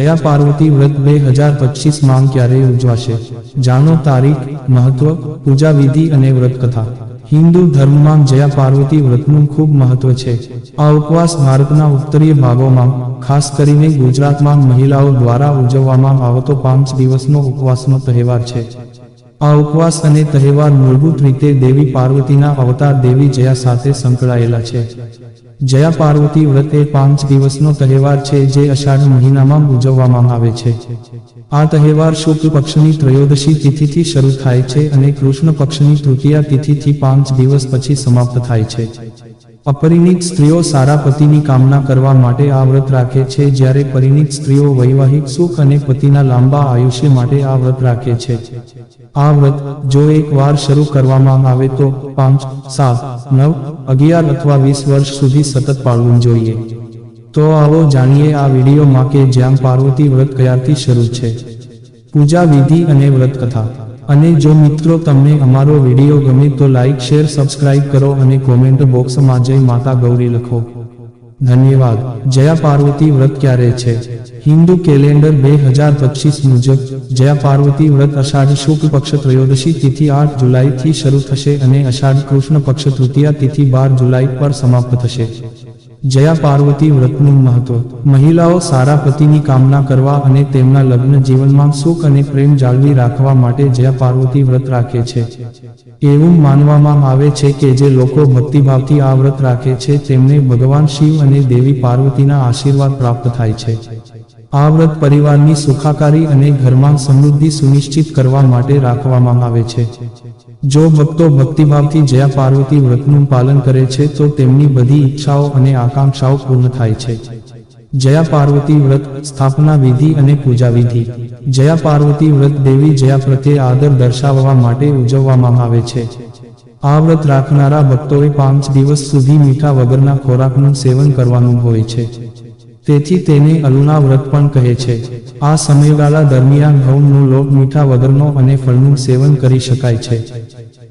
જયા પાર્વતી વ્રત બે હજાર પચીસમાં ક્યારે ઉજવાશે? જાણો તારીખ, મહત્વ, પૂજા વિધિ અને વ્રત કથા હિન્દુ ધર્મમાં જયા પાર્વતી વ્રતનું ખૂબ મહત્વ છે. આ ઉપવાસ ભારતના ઉત્તરીય ભાગોમાં, ખાસ કરીને ગુજરાતમાં મહિલાઓ દ્વારા ઉજવવામાં આવતો પાંચ દિવસનો ઉપવાસનો તહેવાર છે. આ ઉપવાસ અને તહેવાર મૂળભૂત રીતે દેવી પાર્વતીના અવતાર દેવી જયા સાથે સંકળાયેલા છે. જયા પાર્વતી વ્રત એ પાંચ દિવસનો તહેવાર છે, જે અષાઢ મહિનામાં ઉજવવામાં આવે છે. આ તહેવાર શુક્લ પક્ષની ત્રયોદશી તિથિથી શરૂ થાય છે અને કૃષ્ણ પક્ષની તૃતીયા તિથિથી પાંચ દિવસ પછી સમાપ્ત થાય છે. અપરિણિત સ્ત્રીઓ સારા પતિની કામના કરવા માટે આ વ્રત રાખે છે, જ્યારે પરિણિત સ્ત્રીઓ વૈવાહિક સુખ અને પતિના લાંબા આયુષ્ય માટે આ વ્રત રાખે છે. આ વ્રત જો એક વાર શરૂ કરવામાં આવે તો પાંચ, સાત, નવ, અગિયાર અથવા વીસ વર્ષ સુધી સતત પાળવું જોઈએ. તો આવો જાણીએ આ વિડીયોમાં કે જ્યાં પાર્વતી વ્રત ક્યારથી શરૂ છે. પૂજા વિધિ અને વ્રત કથા અને જો મિત્રો તમને અમારો વીડિયો ગમે તો લાઈક, શેર, સબસ્ક્રાઇબ કરો અને કોમેન્ટ બોક્સમાં જય માતા ગૌરી લખો. ધન્યવાદ. જયા પાર્વતી વ્રત ક્યારે છે? હિન્દુ કેલેન્ડર બે હજાર પચીસ મુજબ જયા પાર્વતી વ્રત અષાઢ શુક્લ પક્ષ ત્રયોદશી તિથિ આઠ જુલાઈથી શરૂ થશે અને અષાઢ કૃષ્ણ પક્ષ તૃતીયા તિથિ બાર જુલાઈ પર સમાપ્ત થશે. જયા પાર્વતી વ્રતનું મહત્વ. મહિલાઓ સારા પતિની કામના કરવા અને તેમના લગ્ન જીવનમાં સુખ અને પ્રેમ જાળવી રાખવા માટે જયા પાર્વતી વ્રત રાખે છે. એવું માનવામાં આવે છે કે જે લોકો ભક્તિભાવથી આ વ્રત રાખે છે, તેમને ભગવાન શિવ અને દેવી પાર્વતીના આશીર્વાદ પ્રાપ્ત થાય છે. આ વ્રત પરિવારની સુખાકારી અને ઘરમાં સમૃદ્ધિ સુનિશ્ચિત કરવા માટે રાખવામાં આવે છે. જો ભક્તો ભક્તિભાવથી જયા પાર્વતી વ્રતનું પાલન કરે છે, તો તેમની બધી ઈચ્છાઓ અને આકાંક્ષાઓ પૂર્ણ થાય છે. જયા પાર્વતી વ્રત, સ્થાપના વિધિ અને પૂજા વિધિ. જયા પાર્વતી વ્રત દેવી જયા પ્રત્યે આદર દર્શાવવા માટે ઉજવવામાં આવે છે. આ વ્રત રાખનારા ભક્તોએ પાંચ દિવસ સુધી મીઠા વગરના ખોરાકનું સેવન કરવાનું હોય છે. તેથી તેને અલુના વ્રત પણ કહે છે. આ સમયગાળા દરમિયાન ઘઉંનો લોટ, મીઠા વગરનો અને ફળનું સેવન કરી શકાય છે.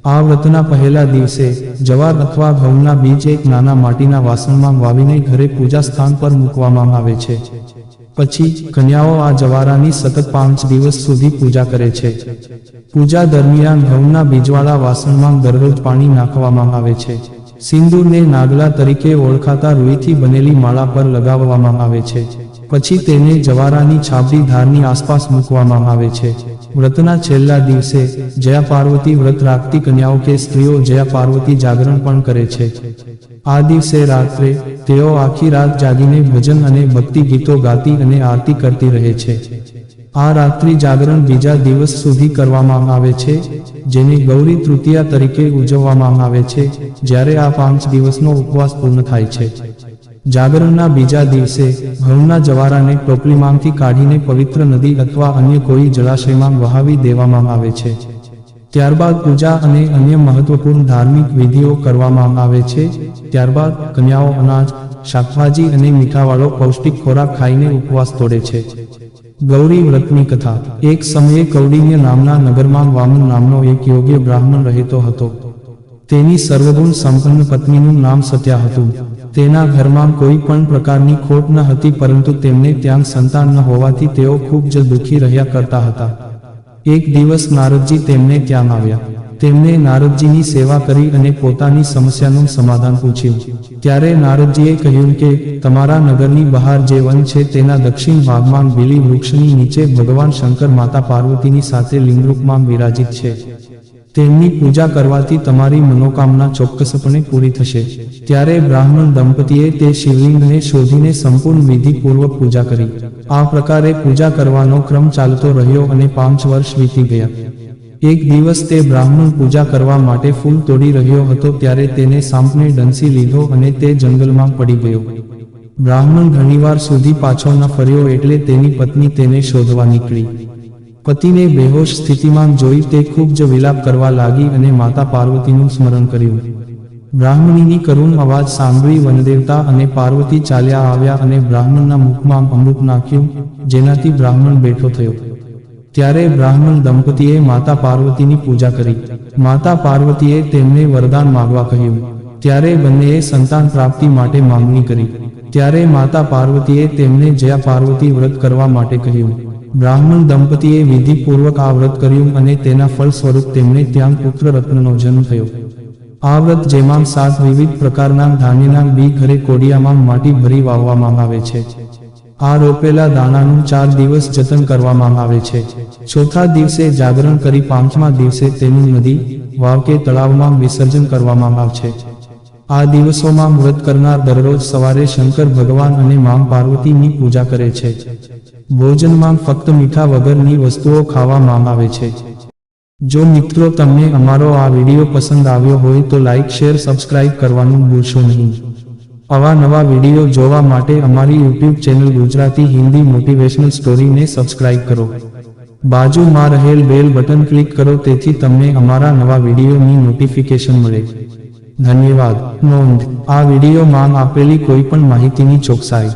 આ વ્રતના પહેલા દિવસે જવાર અથવા ઘઉંના બીજ એક નાના માટીના વાસણમાં વાવીને ઘરે પૂજા સ્થાન પર મૂકવામાં આવે છે. પછી કન્યાઓ આ જવારાની સતત પાંચ દિવસ સુધી પૂજા કરે છે. પૂજા દરમિયાન ઘઉંના બીજવાળા વાસણમાં દરરોજ પાણી નાખવામાં આવે છે. સિંદૂરને નાગલા તરીકે ઓળખાતા રૂઈથી બનેલી માળા પર લગાવવામાં આવે છે. પછી તેને જવારાની છાબડી ધારની આસપાસ મૂકવામાં આવે છે. વ્રતના છેલ્લા દિવસે જયા પાર્વતી વ્રત રાખતી કન્યાઓ કે સ્ત્રીઓ જયા પાર્વતી જાગરણ પણ કરે છે. આ દિવસે રાત્રે તેઓ આખી રાત જાગીને ભજન અને ભક્તિ ગીતો ગાતી અને આરતી કરતી રહે છે. આ રાત્રિ જાગરણ બીજા દિવસ સુધી કરવામાં આવે છે, જેને ગૌરી તૃતીયા તરીકે ઉજવવામાં આવે છે, જ્યારે આ પાંચ દિવસનો ઉપવાસ પૂર્ણ થાય છે. જાગરણના બીજા દિવસે ઘઉંના જવારાને ટોપલીમાંથી કાઢીને પવિત્ર નદી અથવા અન્ય કોઈ જળાશયમાં વહાવી દેવામાં આવે છે. ત્યારબાદ પૂજા અને અન્ય મહત્વપૂર્ણ ધાર્મિક વિધિઓ કરવામાં આવે છે. ત્યારબાદ કન્યાઓ અનાજ, શાકભાજી અને મીઠાવાળો પૌષ્ટિક ખોરાક ખાઈને ઉપવાસ તોડે છે. ગૌરી વ્રતની કથા. એક સમયે કૌડિન્ય નામના નગરમાં વામન નામનો એક યોગ્ય બ્રાહ્મણ રહેતો હતો. તેની સર્વગુણ સંપન્ન પત્નીનું નામ સત્યા હતું. તેના ઘરમાં કોઈ પણ પ્રકારની ખોટ ન હતી, પરંતુ તેમને ત્યાં સંતાન ન હોવાથી તેઓ ખૂબ જ દુઃખી રહ્યા કરતા હતા. એક દિવસ નારદજી તેમને ત્યાં આવ્યા. તેમને નારદજીની સેવા કરી અને પોતાની સમસ્યાનું સમાધાન પૂછ્યું. ત્યારે નારદજીએ કહ્યું કે, તમારા નગરની બહાર જે વન છે તેના દક્ષિણ ભાગમાં બીલી વૃક્ષની નીચે ભગવાન શંકર માતા પાર્વતીની સાથે લિંગરૂપમાં વિરાજિત છે. તેમની પૂજા કરવાથી તમારી મનોકામના ચોક્કસપણે પૂરી થશે. ત્યારે બ્રાહ્મણ દંપતીએ તે શિવલિંગને શોધીને સંપૂર્ણ વિધિપૂર્વક પૂજા કરી. આ પ્રકારે પૂજા કરવાનો ક્રમ ચાલતો રહ્યો અને પાંચ વર્ષ વીતી ગયા. એક દિવસ તે બ્રાહ્મણ પૂજા કરવા માટે ફૂલ તોડી રહ્યો હતો ત્યારે તેને સાંપને ડંસી લીધો અને તે જંગલમાં પડી ગયો. બ્રાહ્મણ ઘણીવાર સુધી પાછો ન ફર્યો એટલે તેની પત્ની તેને શોધવા નીકળી. પતિને બેહોશ સ્થિતિમાં જોઈ તે ખૂબ જ વિલાપ કરવા લાગી અને માતા પાર્વતીનું સ્મરણ કર્યું. બ્રાહ્મણીની કરુણ અવાજ સાંભળી વનદેવતા અને પાર્વતી ચાલ્યા આવ્યા અને બ્રાહ્મણના મુખમાં અમૃત નાખ્યું, જેનાથી બ્રાહ્મણ બેઠો થયો. ત્યારે બ્રાહ્મણ દંપતીએ માતા પાર્વતીની પૂજા કરી. માતા પાર્વતીએ તેમને વરદાન માગવા કહ્યું. ત્યારે બંનેએ સંતાન પ્રાપ્તિ માટે માંગણી કરી. ત્યારે માતા પાર્વતીએ તેમને જયા પાર્વતી વ્રત કરવા માટે કહ્યું. બ્રાહ્મણ દંપતીએ વિધિપૂર્વક આ વ્રત કર્યું અને તેના ફળ સ્વરૂપ તેમને ત્યાં પુત્ર રત્નનો જન્મ થયો. આ વ્રત જેમાં સાત વિવિધ પ્રકારના ધાન્યના બી ઘરે કોડિયામાં માટી ભરી વાવવામાં આવે છે. આ રોપેલા દાણાનું ચાર દિવસ જતન કરવામાં આવે છે. ચોથા દિવસે જાગરણ કરી પાંચમા દિવસે તેનું નદી, વાવ કે તળાવમાં વિસર્જન કરવામાં આવશે. આ દિવસોમાં વ્રત કરનાર દરરોજ સવારે શંકર ભગવાન અને માં પાર્વતીની પૂજા કરે છે. ભોજનમાં ફક્ત મીઠા વગરની વસ્તુઓ ખાવામાં આવે છે. જો મિત્રો તમને અમારો આ વીડિયો પસંદ આવ્યો હોય તો લાઇક શેર, સબસ્ક્રાઇબ કરવાનું ભૂલશો નહીં. આવા નવા વીડિયો જોવા માટે અમારી YouTube channel Gujarati Hindi motivational સ્ટોરીને subscribe કરો. બાજુમાં રહેલ બેલ બટન ક્લિક કરો, તેથી તમને અમારા નવા વિડીયોની નોટિફિકેશન મળે. ધન્યવાદ. નોંધ, આ વિડીયોમાં આપેલી કોઈ પણ માહિતીની ચોકસાઈ.